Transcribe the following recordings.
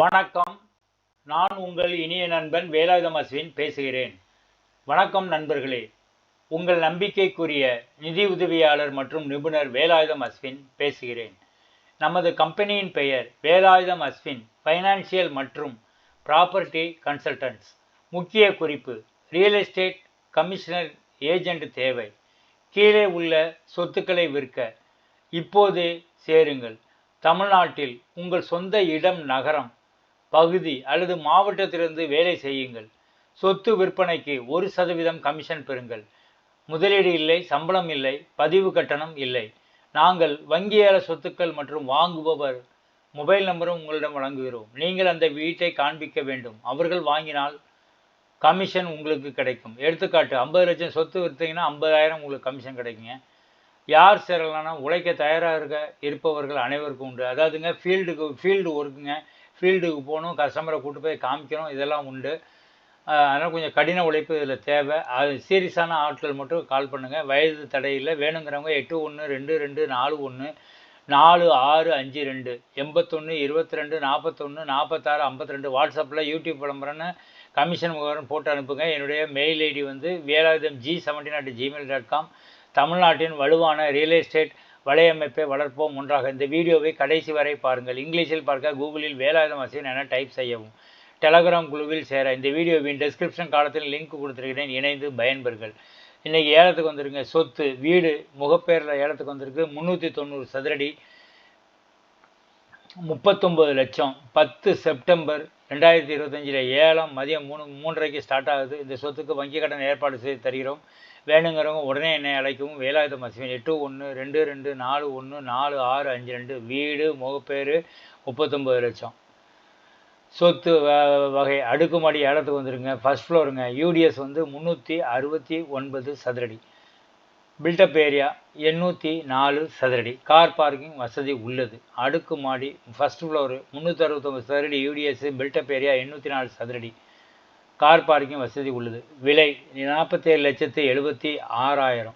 வணக்கம். நான் உங்கள் இனிய நண்பன் வேலாயுதம் அஸ்வின் பேசுகிறேன். வணக்கம் நண்பர்களே. உங்கள் நம்பிக்கைக்குரிய நிதி உதவியாளர் மற்றும் நிபுணர் வேலாயுதம் அஸ்வின் பேசுகிறேன். நமது கம்பெனியின் பெயர் வேலாயுதம் அஸ்வின் ஃபைனான்சியல் மற்றும் ப்ராப்பர்ட்டி கன்சல்டன்ட்ஸ் முக்கிய குறிப்பு ரியல் எஸ்டேட் கமிஷனர் ஏஜெண்ட் தேவை. கீழே உள்ள சொத்துக்களை விற்க இப்போது சேருங்கள். தமிழ்நாட்டில் உங்கள் சொந்த இடம் நகரம் பகுதி அல்லது மாவட்டத்திலிருந்து வேலை செய்யுங்கள். சொத்து விற்பனைக்கு ஒரு சதவீதம் கமிஷன் பெறுங்கள். முதலீடு இல்லை சம்பளம் இல்லை பதிவு கட்டணம் இல்லை. நாங்கள் வங்கியாள சொத்துக்கள் மற்றும் வாங்குபவர் மொபைல் நம்பரும் உங்களிடம் வழங்குகிறோம். நீங்கள் அந்த வீட்டை காண்பிக்க வேண்டும். அவர்கள் வாங்கினால் கமிஷன் உங்களுக்கு கிடைக்கும். எடுத்துக்காட்டு ஐம்பது லட்சம் சொத்து விற்றீங்கன்னா ஐம்பதாயிரம் உங்களுக்கு கமிஷன் கிடைக்குங்க. யார் சேரலாம்னா உழைக்க தயாராக இருக்க இருப்பவர்கள் அனைவருக்கும் உண்டு. அதாவதுங்க ஃபீல்டுக்கு ஃபீல்டு ஒர்க்குங்க ஃபீல்டுக்கு போகணும் கஸ்டமரை கூட்டு போய் காமிக்கணும் இதெல்லாம் உண்டு. அதனால் கொஞ்சம் கடின உழைப்பு இதில் தேவை. அது சீரியஸான ஆட்கள் மட்டும் கால் பண்ணுங்கள் வயது தடையில் வேணுங்கிறவங்க எட்டு ஒன்று ரெண்டு ரெண்டு நாலு ஒன்று நாலு ஆறு அஞ்சு ரெண்டு எண்பத்தொன்று இருபத்தி ரெண்டு நாற்பத்தொன்று நாற்பத்தாறு ஐம்பத்தி ரெண்டு வாட்ஸ்அப்பில் யூடியூப் விளம்பரம்னு கமிஷன் முகவரம் போட்டு அனுப்புங்க. என்னுடைய மெயில் ஐடி வந்து Velayutham G seventeen at Gmail dot com தமிழ்நாட்டின் வலுவான ரியல் எஸ்டேட் வலையமைப்பை வளர்ப்போம் ஒன்றாக. இந்த வீடியோவை கடைசி வரை பாருங்கள். இங்கிலீஷில் பார்க்க கூகுளில் வேலாயுதம் அசின் என டைப் செய்யவும். டெலகிராம் குழுவில் சேர இந்த வீடியோவின் டெஸ்கிரிப்ஷன் காலத்தில் லிங்க் கொடுத்துருக்கிறேன். இணைந்து பயன்பெறுங்கள். இன்றைக்கி ஏலத்துக்கு வந்திருங்க. சொத்து வீடு முகப்பேரில் ஏலத்துக்கு வந்திருக்கு. முந்நூற்றி தொண்ணூறு சதுரடி. முப்பத்தொம்பது லட்சம். பத்து செப்டம்பர் ரெண்டாயிரத்தி இருபத்தஞ்சில் ஏலம் மதியம் மூணு மூன்றரைக்கு ஸ்டார்ட் ஆகுது. இந்த சொத்துக்கு வங்கி கடன் ஏற்பாடு செய்து தருகிறோம். வேணுங்கிறவங்க உடனே என்னை அழைக்கவும் வேலாயுதம் அசிவன் எட்டு ஒன்று ரெண்டு ரெண்டு நாலு ஒன்று நாலு ஆறு அஞ்சு ரெண்டு வீடு முகப்பேர் முப்பத்தொம்பது லட்சம். சொத்து வகை அடுக்குமாடி ஏலத்துக்கு வந்துருங்க. ஃபஸ்ட் ஃப்ளோருங்க யூடிஎஸ் வந்து முந்நூற்றி அறுபத்தி ஒன்பது சதுரடி. பில்டப் ஏரியா எண்ணூற்றி நாலு சதுரடி. கார் பார்க்கிங் வசதி உள்ளது. அடுக்குமாடி ஃபஸ்ட் ஃப்ளோரு முந்நூற்றி அறுபத்தொம்பது சதுரடி. யூடிஎஸ் பில்டப் ஏரியா எண்ணூற்றி நாலு சதுரடி. கார் பார்க்கிங் வசதி உள்ளது. விலை நாற்பத்தேழு லட்சத்து எழுபத்தி ஆறாயிரம்.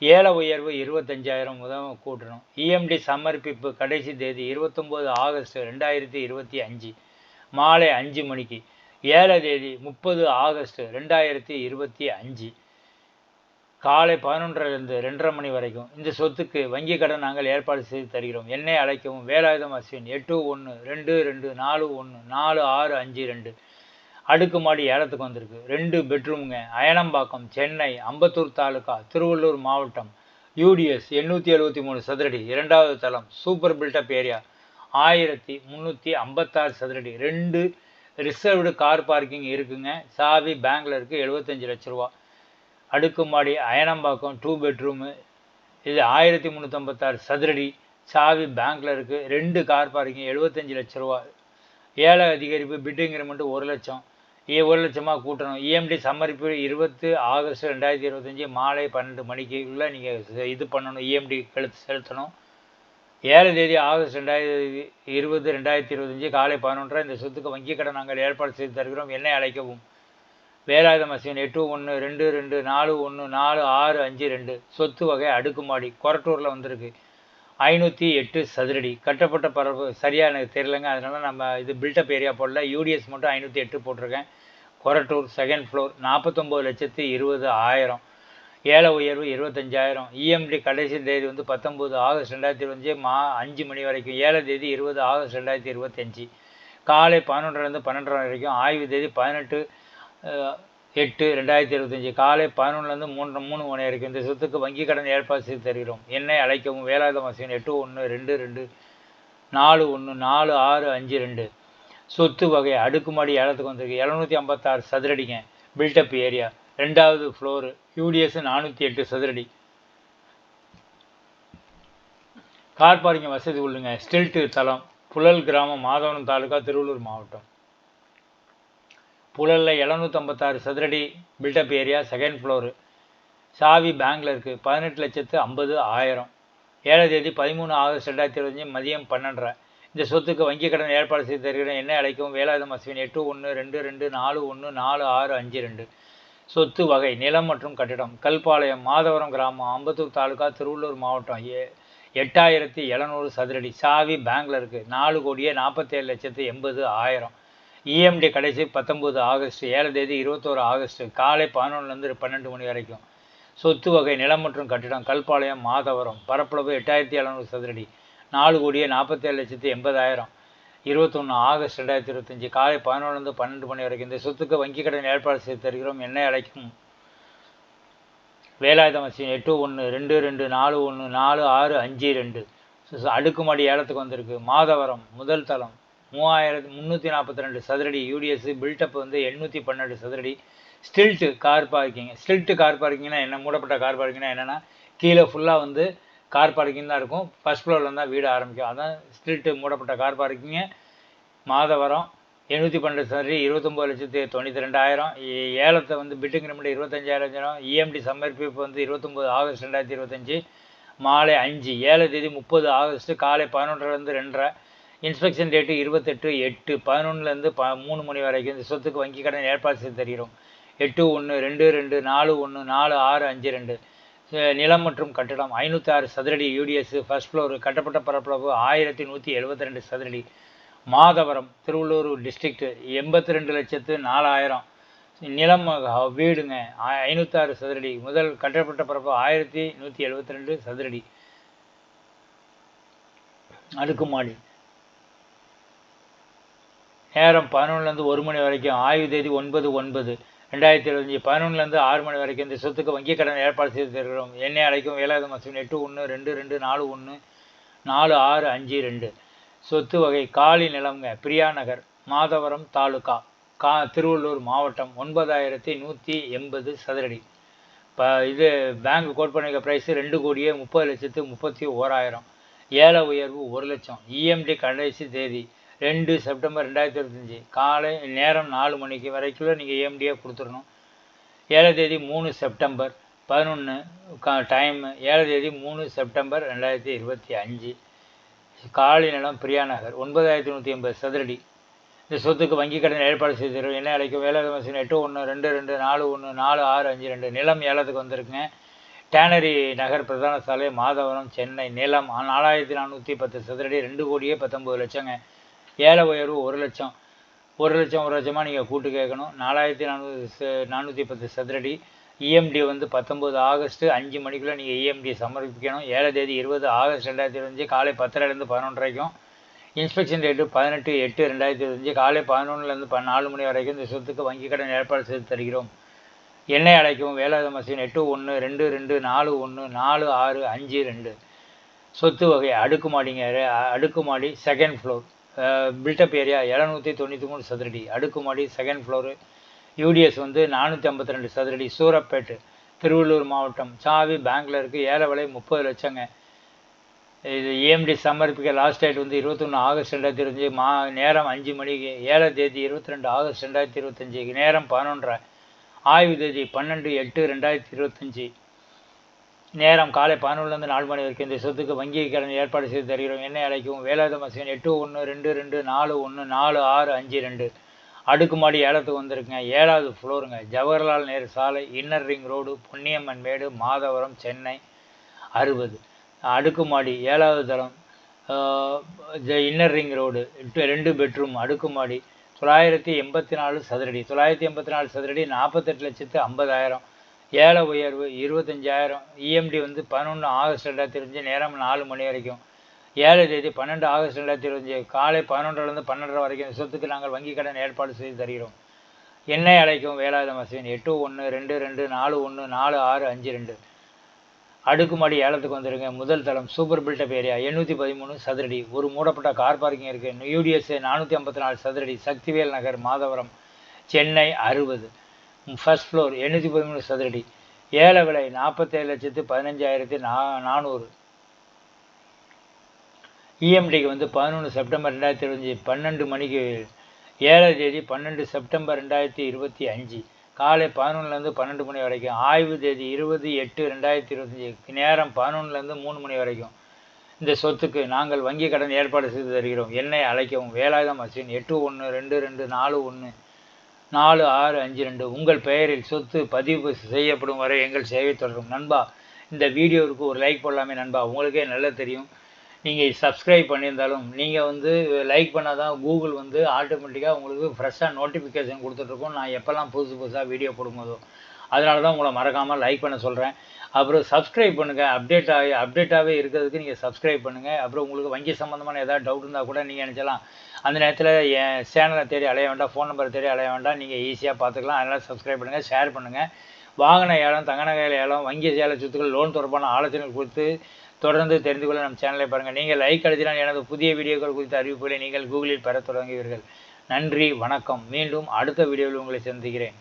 ஏல உயர்வு இருபத்தஞ்சாயிரம் முதல் கூட்டணும் இஎம்டி சமர்ப்பிப்பு கடைசி தேதி இருபத்தொம்போது ஆகஸ்ட் ரெண்டாயிரத்தி இருபத்தி அஞ்சு. மாலை அஞ்சு மணிக்கு. ஏழ தேதி முப்பது ஆகஸ்ட் ரெண்டாயிரத்தி இருபத்தி அஞ்சு. காலை பதினொன்றிலிருந்து ரெண்டரை மணி வரைக்கும். இந்த சொத்துக்கு வங்கி கடன் நாங்கள் ஏற்பாடு செய்து தருகிறோம். என்னை அழைக்கவும். வேலாயுதம் அஸ்வின் எட்டு ஒன்று ரெண்டு ரெண்டு நாலு ஒன்று நாலு ஆறு அஞ்சு ரெண்டு. அடுக்குமாடி ஏலத்துக்கு வந்திருக்கு. ரெண்டு பெட்ரூமுங்க. அயனம்பாக்கம் சென்னை அம்பத்தூர் தாலுக்கா திருவள்ளூர் மாவட்டம் யூடிஎஸ் எண்ணூற்றி எழுபத்தி மூணு சதுரடி இரண்டாவது தளம் சூப்பர் பில்டப் ஏரியா ஆயிரத்தி முந்நூற்றி ஐம்பத்தாறு சதுரடி. ரெண்டு ரிசர்வ்டு கார் பார்க்கிங் இருக்குங்க. சாவி பேங்கில் இருக்குது எழுபத்தஞ்சி லட்ச ரூபா. அடுக்குமாடி அயனம்பாக்கம் டூ பெட்ரூமு. இது ஆயிரத்தி முந்நூற்றம்பத்தாறு சதுரடி. சாவி பேங்க்கில் இருக்குது ரெண்டு கார் பார்க்கிங் எழுபத்தஞ்சி லட்ச ரூபா. ஏழை அதிகரிப்பு பிட்டுங்கிற மட்டும் ஒரு லட்சம். ஒரு லட்சமாக கூட்டணும். இஎம்டி சமர்ப்பு இருபத்து ஆகஸ்ட் ரெண்டாயிரத்தி இருபத்தஞ்சி மாலை பன்னெண்டு மணிக்கு உள்ள நீங்கள் இது பண்ணணும். இஎம்டி கழுத்து செலுத்தணும். ஏழு தேதி ஆகஸ்ட் ரெண்டாயிரத்தி இருபது ரெண்டாயிரத்தி இருபத்தஞ்சி காலை பதினொன்றரை இந்த சொத்துக்கு வங்கி கடன் நாங்கள் ஏற்பாடு செய்து தருகிறோம். என்னை அழைக்கவும். வேலாயுத மசின் எட்டு ஒன்று ரெண்டு ரெண்டு நாலு ஒன்று நாலு ஆறு அஞ்சு ரெண்டு சொத்து வகை அடுக்குமாடி கொரட்டூரில் வந்திருக்கு. ஐநூற்றி எட்டு சதுரடி. கட்டப்பட்ட பரப்பு சரியாக எனக்கு தெரியலங்க. அதனால் நம்ம இது பில்டப் ஏரியா போடல. யூடிஎஸ் மட்டும் ஐநூற்றி எட்டு போட்டிருக்கேன். கொரட்டூர் செகண்ட் ஃப்ளோர் நாற்பத்தொம்போது லட்சத்து இருபது ஆயிரம். ஏல உயர்வு இருபத்தஞ்சாயிரம். இஎம்டி கடைசி தேதி வந்து பத்தொம்போது ஆகஸ்ட் ரெண்டாயிரத்தி இருபஞ்சு மா அஞ்சு மணி வரைக்கும். ஏழை தேதி இருபது ஆகஸ்ட் ரெண்டாயிரத்தி இருபத்தஞ்சி. காலை பதினொன்றுலேருந்து பன்னெண்டரை வரைக்கும். ஆய்வு தேதி பதினெட்டு எட்டு ரெண்டாயிரத்தி இருபத்தஞ்சி. காலை பதினொன்றுலேருந்து மூன்று மூணு மணி வரைக்கும் இந்த சொத்துக்கு வங்கி கடன் ஏற்பாடு செய்து தருகிறோம். என்னை அழைக்கவும் வேலாயுத மசின் எட்டு ஒன்று ரெண்டு ரெண்டு நாலு ஒன்று நாலு ஆறு அஞ்சு ரெண்டு. சொத்து வகை அடுக்குமாடி ஏலத்துக்கு வந்திருக்கு. எழுநூற்றி ஐம்பத்தாறு சதுரடிங்க. Built up area. ரெண்டாவது ஃப்ளோரு. யூடிஎஸ் நானூற்றி எட்டு சதுரடி. கார் பார்க்கிங் வசதி உள்ளுங்க. ஸ்டில்ட்டு தளம். புழல் கிராமம் மாதவனம் தாலுக்கா திருவள்ளூர் மாவட்டம். புழலில் எழுநூற்றம்பத்தாறு சதுரடி பில்டப் ஏரியா செகண்ட் ஃப்ளோரு சாவி பேங்கில் இருக்குது பதினெட்டு லட்சத்து ஐம்பது ஆயிரம். ஏழாம் தேதி பதிமூணு ஆகஸ்ட் ரெண்டாயிரத்தி இருபத்தஞ்சி மதியம் பன்னெண்டரை. இந்த சொத்துக்கு வங்கி கடன் ஏற்பாடு செய்து தருகிறேன். என்ன அழைக்கும்? வேலாயுதம் அஸ்வின் எட்டு ஒன்று ரெண்டு ரெண்டு நாலு ஒன்று நாலு ஆறு அஞ்சு ரெண்டு. சொத்து வகை நிலம் மற்றும் கட்டிடம். கல்பாளையம் மாதவரம் கிராமம் அம்பத்தூர் தாலுக்கா திருவள்ளூர் மாவட்டம். ஏ எட்டாயிரத்தி எழுநூறு சதுரடி. சாவி பேங்கில் இருக்குது நாலு கோடியே நாற்பத்தேழு லட்சத்து எண்பது ஆயிரம். இஎம்டி கடைசி பத்தொம்போது ஆகஸ்ட் ஏழு தேதி இருபத்தோரு ஆகஸ்ட் காலை பதினொன்றுலேருந்து பன்னெண்டு மணி வரைக்கும். சொத்து வகை நிலம் மற்றும் கட்டிடம் கல்பாளையம் மாதவரம் பரப்பளவு எட்டாயிரத்தி எழுநூறு சதுரடி நாலு கோடியே நாற்பத்தேழு லட்சத்தி எண்பதாயிரம். இருபத்தொன்று ஆகஸ்ட் ரெண்டாயிரத்தி இருபத்தஞ்சி காலை பதினொன்றுலேருந்து பன்னெண்டு மணி வரைக்கும். இந்த சொத்துக்கு வங்கி கடன் ஏற்பாடு செய்து தருகிறோம். என்ன அழைக்கும். வேலாயுதம் வச்சு எட்டு ஒன்று ரெண்டு ரெண்டு நாலு ஒன்று நாலு ஆறு அஞ்சு ரெண்டு. அடுக்குமாடி ஏலத்துக்கு வந்திருக்கு. மாதவரம் முதல் தளம். மூவாயிரத்து முந்நூற்றி நாற்பத்தி ரெண்டு சதுரடி யூடிஎஸ் பில்டப் வந்து எண்ணூற்றி பன்னெண்டு சதுரடி. Stilt car parking stilt car பார்க்கிங்னா என்ன? மூடப்பட்ட கார் பார்க்கிங்னா என்னென்னா கீழே ஃபுல்லாக வந்து கார் பார்க்கிங் தான் இருக்கும். ஃபஸ்ட் ஃப்ளோரில் தான் வீடு ஆரம்பிக்கும். அதான் ஸ்டில்ட்டு மூடப்பட்ட கார் பார்க்கிங்கு மாதவரம் எண்ணூற்றி பன்னெண்டு சதுரடி இருபத்தொம்போது லட்சத்து தொண்ணூற்றி ரெண்டாயிரம். ஏ- ஏலத்தை வந்து பில்டிங் நிமிடம் இருபத்தஞ்சாயிரம் இஎம்டி சமர்ப்பிப்பு வந்து இருபத்தொம்போது ஆகஸ்ட் ரெண்டாயிரத்தி இருபத்தஞ்சி. மாலை அஞ்சு ஏழு தேதி முப்பது ஆகஸ்ட்டு காலை பதினொன்றுலேருந்து ரெண்டரை. இன்ஸ்பெக்ஷன் டேட்டு இருபத்தெட்டு எட்டு பதினொன்றுலேருந்து ப மூணு மணி வரைக்கும் இந்த சொத்துக்கு வங்கி கடன் ஏற்பாடு செய்து தருகிறோம். எட்டு ஒன்று ரெண்டு ரெண்டு நாலு ஒன்று நாலு ஆறு அஞ்சு ரெண்டு. நிலம் மற்றும் கட்டடம் ஐநூற்றி ஆறு சதுரடி யூடிஎஸ் ஃபர்ஸ்ட் ஃப்ளோர் கட்டப்பட்ட பரப்பளவு ஆயிரத்தி நூற்றி எழுபத்தி ரெண்டு சதுரடி. மாதவரம் திருவள்ளூர் டிஸ்ட்ரிக்ட் எண்பத்தி ரெண்டு லட்சத்து நாலாயிரம். நிலம் வீடுங்க ஐநூற்றாறு சதுரடி. முதல் கட்டப்பட்ட பரப்பு ஆயிரத்தி நூற்றி எழுபத்தி ரெண்டு சதுரடி. அடுக்குமாடி நேரம் பதினொன்றுலேருந்து ஒரு மணி வரைக்கும். ஆய்வு தேதி ஒன்பது ஒன்பது. ரெண்டாயிரத்தி இருபத்தஞ்சி பதினொன்றுலேருந்து ஆறு மணி வரைக்கும் இந்த சொத்துக்கு வங்கிக் கடன் ஏற்பாடு செய்து தருகிறோம். என்னை அழைக்கும் வேலாயுத மாதம் எட்டு ஒன்று ரெண்டு ரெண்டு நாலு ஒன்று நாலு ஆறு அஞ்சு ரெண்டு. சொத்து வகை காலி நிலம்ங்க பிரியா நகர் மாதவரம் தாலுகா கா திருவள்ளூர் மாவட்டம் ஒன்பதாயிரத்தி நூற்றி எண்பது சதுரடி. இப்போ இது பேங்க் கோட் பண்ணிக்க ப்ரைஸ் ரெண்டு கோடியே முப்பது லட்சத்து முப்பத்தி ஓராயிரம். ஏல உயர்வு ஒரு லட்சம். இஎம்டி கடைசி தேதி. ரெண்டு செப்டம்பர் ரெண்டாயிரத்தி இருபத்தஞ்சி. காலை நேரம் நாலு மணிக்கு வரைக்கும் நீங்கள் ஏஎம்டியாக கொடுத்துடணும். ஏழாம் தேதி மூணு செப்டம்பர் பதினொன்று டைம் ஏழாம் தேதி மூணு செப்டம்பர் ரெண்டாயிரத்தி இருபத்தி அஞ்சு. காலை நிலம் பிரியா நகர் ஒன்பதாயிரத்தி நூற்றி எண்பது சதுரடி. இந்த சொத்துக்கு வங்கி கடன் ஏற்பாடு செய்திருக்கோம் என்ன அழைக்கும் வேலை மசின் எட்டு ஒன்று ரெண்டு ரெண்டு நாலு ஒன்று நாலு ஆறு அஞ்சு ரெண்டு. நிலம் ஏலத்துக்கு வந்திருக்குங்க. டேனரி நகர் பிரதான சாலை மாதவரம் சென்னை நிலம் நாலாயிரத்தி நானூற்றி பத்து சதுரடி ரெண்டு கோடியே பத்தொம்பது லட்சங்க. ஏழை உயர்வு ஒரு லட்சம். ஒரு லட்சம் ஒரு லட்சமாக நீங்கள் கூட்டு கேட்கணும். நாலாயிரத்தி நானூறு நானூற்றி பத்து சதுரடி. இஎம்டி வந்து பத்தொம்போது ஆகஸ்ட்டு அஞ்சு மணிக்குள்ளே நீங்கள் இஎம்டி சமர்ப்பிக்கணும். ஏழை தேதி இருபது ஆகஸ்ட் ரெண்டாயிரத்தி இருபத்தஞ்சு காலை பத்தரைலேருந்து பதினொன்றரைக்கும். இன்ஸ்பெக்ஷன் டேட்டு பதினெட்டு எட்டு ரெண்டாயிரத்தி இருபத்தஞ்சு காலை பதினொன்றுலேருந்து ப நாலு மணி வரைக்கும் இந்த சொத்துக்கு வங்கி கடன் ஏற்பாடு செய்து தருகிறோம். எண்ணெய் அழைக்கும் வேலாயுத மசின் எட்டு ஒன்று ரெண்டு ரெண்டு நாலு ஒன்று நாலு ஆறு அஞ்சு ரெண்டு. சொத்து வகை அடுக்குமாடிங்க அடுக்குமாடி செகண்ட் ஃப்ளோர் பில்டப் ஏரியா இரநூத்தி தொண்ணூற்றி மூணு சதுரடி. அடுக்குமாடி செகண்ட் ஃப்ளோரு யூடிஎஸ் வந்து நானூற்றி ஐம்பத்தி ரெண்டு சதுரடி. சூரப்பேட்டு திருவள்ளூர் மாவட்டம். சாவி பேங்க்கில் இருக்குது ஏழை விலை முப்பது லட்சங்க. இது ஏஎம்டி சமர்ப்பிக்க லாஸ்ட் டேட் வந்து இருபத்தொன்று ஆகஸ்ட் ரெண்டாயிரத்தி இருபத்தஞ்சி. மா நேரம் அஞ்சு மணிக்கு. ஏழாம் தேதி இருபத்தி ரெண்டு ஆகஸ்ட் ரெண்டாயிரத்தி இருபத்தஞ்சி. நேரம் பதினொன்றரை. ஆய்வு தேதி பன்னெண்டு எட்டு ரெண்டாயிரத்தி இருபத்தஞ்சி. நேரம் காலை பதினொன்றுலேருந்து நாலு மணி வரைக்கும் இந்த சொத்துக்கு வங்கி கடன் ஏற்பாடு செய்து தருகிறோம். என்ன அழைக்கும் வேலாயுத மசீன் எட்டு ஒன்று ரெண்டு ரெண்டு நாலு ஒன்று நாலு ஆறு அஞ்சு ரெண்டு. அடுக்குமாடி ஏலத்துக்கு வந்திருக்குங்க. ஏழாவது ஃப்ளோருங்க ஜவஹர்லால் நேரு சாலை inner ring road Ponniamman Medu Madhavaram Chennai அறுபது. அடுக்குமாடி ஏழாவது தளம் இன்னர் ரிங் ரோடு ரெண்டு பெட்ரூம் அடுக்குமாடி. தொள்ளாயிரத்தி எண்பத்தி நாலு சதுரடி. தொள்ளாயிரத்தி எண்பத்தி நாலு சதுரடி நாற்பத்தெட்டு லட்சத்து ஐம்பதாயிரம். ஏல உயர்வு இருபத்தஞ்சாயிரம். இஎம்டி வந்து பதினொன்று ஆகஸ்ட் ரெண்டாயிரத்தி இருபத்தஞ்சி நேரம் நாலு மணி வரைக்கும். ஏழு தேதி பன்னெண்டு ஆகஸ்ட் ரெண்டாயிரத்தி இருபத்தஞ்சு காலை பதினொன்றுலேருந்து பன்னெண்டரை வரைக்கும் சொத்துக்கு நாங்கள் வங்கி கடன் ஏற்பாடு செய்து தருகிறோம். எண்ணெய் அழைக்கும் வேலாயுத மசீன் எட்டு ஒன்று ரெண்டு ரெண்டு நாலு ஒன்று நாலு ஆறு அஞ்சு ரெண்டு. அடுக்குமாடி ஏலத்துக்கு வந்துருங்க முதல் தளம் சூப்பர் பில்டப் ஏரியா எண்ணூற்றி பதிமூணு சதுரடி. ஒரு மூடப்பட்ட கார் பார்க்கிங் இருக்குது யூடிஎஸ்ஏ நானூற்றி ஐம்பத்தி நாலு சதுரடி. சக்திவேல் நகர் மாதவரம் சென்னை அறுபது. ஃபர்ஸ்ட் ஃப்ளோர் எண்ணூற்றி பதிமூணு சதுரடி. ஏல விலை நாற்பத்தேழு லட்சத்து பதினஞ்சாயிரத்தி நா நானூறு. இஎம்டிக்கு வந்து பதினொன்று செப்டம்பர் ரெண்டாயிரத்தி இருபத்தஞ்சி பன்னெண்டு மணிக்கு ஏழாம் தேதி பன்னெண்டு செப்டம்பர் ரெண்டாயிரத்தி இருபத்தி அஞ்சு. காலை பதினொன்றுலேருந்து பன்னெண்டு மணி வரைக்கும். ஆய்வு தேதி இருபது எட்டு ரெண்டாயிரத்தி இருபத்தஞ்சி. நேரம் பதினொன்றுலேருந்து மூணு மணி வரைக்கும். இந்த சொத்துக்கு நாங்கள் வங்கி கடன் ஏற்பாடு செய்து தருகிறோம். என்னை அழைக்கவும். வேலாயுதம் மசின் எட்டு ஒன்று ரெண்டு ரெண்டு நாலு ஒன்று. நாலு ஆறு அஞ்சு ரெண்டு. உங்கள் பெயரில் சொத்து பதிவு செய்யப்படும் வரை எங்கள் சேவை தொடரும். நண்பா இந்த வீடியோவுக்கு ஒரு லைக் போடலாமே நண்பா. உங்களுக்கே நல்லா தெரியும். நீங்கள் சப்ஸ்கிரைப் பண்ணியிருந்தாலும் நீங்கள் வந்து லைக் பண்ணால் தான் கூகுள் வந்து ஆட்டோமேட்டிக்காக உங்களுக்கு ஃப்ரெஷ்ஷாக நோட்டிஃபிகேஷன் கொடுத்துட்ருக்கோம் நான் எப்போல்லாம் புதுசு புதுசாக வீடியோ போடும்போதோ. அதனால தான் உங்களை மறக்காமல் லைக் பண்ண சொல்கிறேன் அப்புறம் சப்ஸ்கிரைப் பண்ணுங்கள் அப்டேட் ஆகி அப்டேட்டாகவே இருக்கிறதுக்கு நீங்கள் சப்ஸ்கிரைப் பண்ணுங்கள் அப்புறம் உங்களுக்கு வங்கி சம்மந்தமான ஏதாவது டவுட் இருந்தால் கூட நீங்கள் நினச்சலாம். அந்த நேரத்தில் என் சேனலை தேடி அலைய வேண்டாம். ஃபோன் நம்பரை தேடி அலைய வேண்டாம். நீங்கள் ஈஸியாக பார்த்துக்கலாம் அதனால் சப்ஸ்கிரைப் பண்ணுங்கள் ஷேர் பண்ணுங்கள் வாகன ஏலம் தங்க நகை ஏலம் வங்கி சேலை சொத்துக்கள் லோன் தொடர்பான ஆலோசனைகள் கொடுத்து தொடர்ந்து தெரிந்து கொள்ள நம்ம சேனலை பாருங்கள் நீங்கள் லைக் அடித்தால் எனது புதிய வீடியோக்கள் குறித்த அறிவிப்புகளை நீங்கள் கூகுளில் பெற தொடங்குவீர்கள். நன்றி வணக்கம். மீண்டும் அடுத்த வீடியோவில் உங்களை சந்திக்கிறேன்.